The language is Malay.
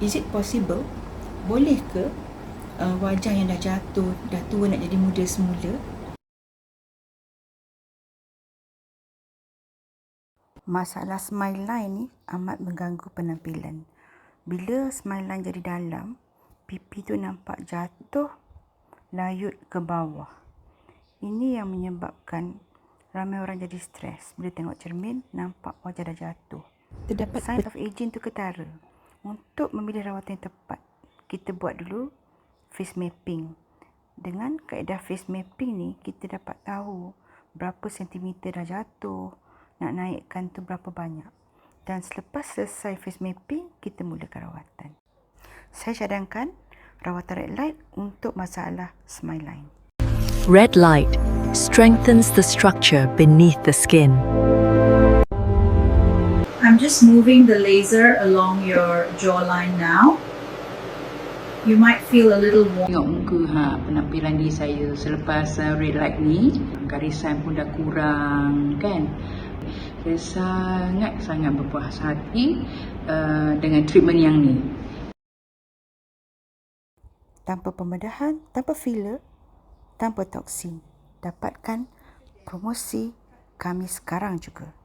Is it possible? Boleh ke uh, wajah yang dah jatuh, dah tua nak jadi muda semula? Masalah smile line ni amat mengganggu penampilan. Bila smile line jadi dalam, pipi tu nampak jatuh, layut ke bawah. Ini yang menyebabkan ramai orang jadi stres bila tengok cermin nampak wajah dah jatuh. Terdapat Sign of aging tu ketara. Untuk memilih rawatan yang tepat, kita buat dulu face mapping. Dengan kaedah face mapping ni, kita dapat tahu berapa sentimeter dah jatuh, nak naikkan tu berapa banyak. Dan selepas selesai face mapping, kita mulakan rawatan. Saya cadangkan rawatan red light untuk masalah smile line. Red light strengthens the structure beneath the skin. I'm just moving the laser along your jawline now. You might feel a little warm. Tengok muka ha, penampilan diri saya selepas uh, red light ni Garisan pun dah kurang kan Saya sangat-sangat berpuas hati uh, dengan treatment yang ni Tanpa pembedahan, tanpa filler, tanpa toksin. Dapatkan promosi kami sekarang juga.